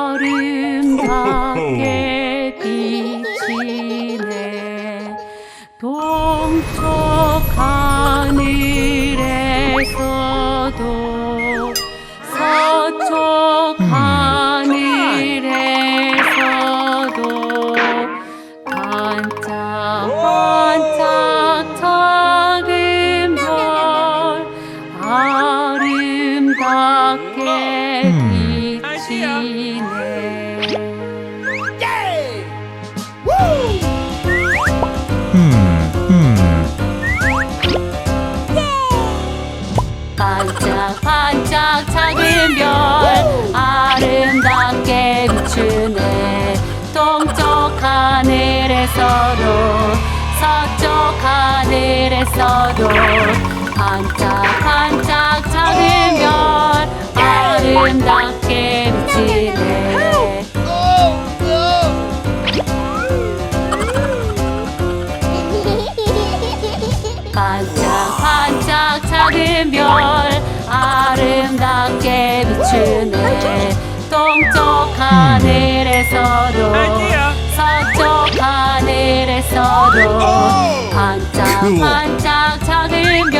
아름답게 하늘에서도 반짝반짝 별 아름답게 비치네 반짝반짝 작은 별 아름답게 비추네 동쪽 하늘에서도 서쪽 하늘에서도 반짝반짝 작은 별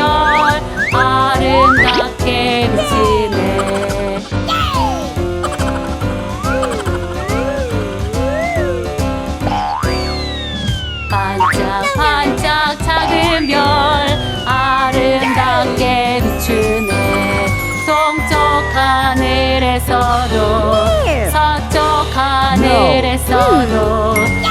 하늘에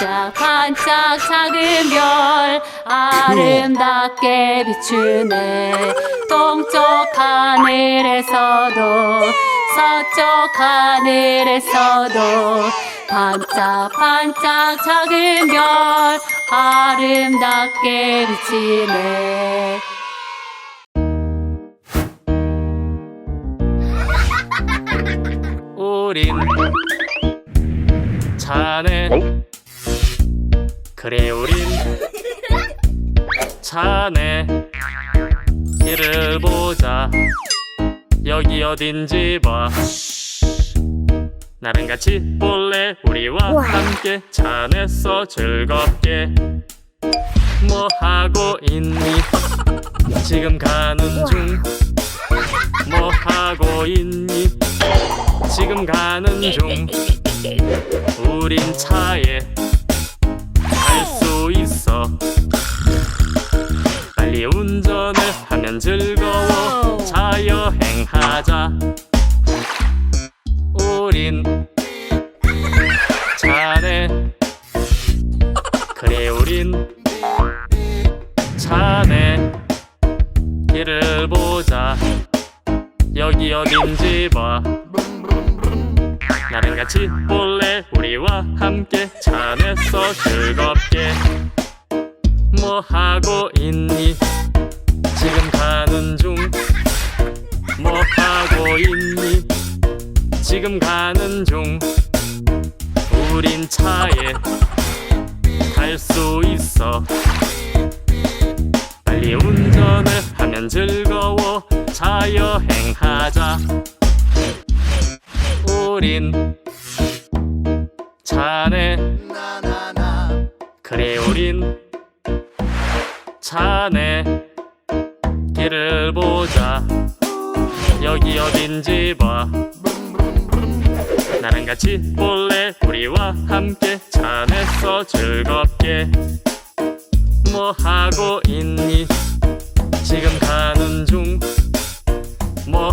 반짝반짝 작은 별 아름답게 비추네 동쪽 하늘에서도 서쪽 하늘에서도 반짝반짝 작은 별 아름답게 비치네 우린 자네 그래 우린 자네. 길을 보자. 여기 어딘지 봐. 나랑 같이 볼래? 우리와 함께 자네서 즐겁게. 뭐 하고 있니? 지금 가는 중. 뭐 하고 있니? 지금 가는 중. 우린 차에 갈수 있어. 빨리 운전을 하면 즐거워. 자여행하자. 우린 차네. 그래 우린 차네. 길을 보자. 여기 어딘지 봐 나랑 같이 볼래? 우리와 함께 차 안에서 즐겁게. 뭐 하고 있니? 지금 가는 중. 뭐 하고 있니? 지금 가는 여기 어딘지 봐. 나랑 같이 볼래? 우리와 함께 자네서 즐겁게. 뭐 하고 있니? 지금 가는 중. 뭐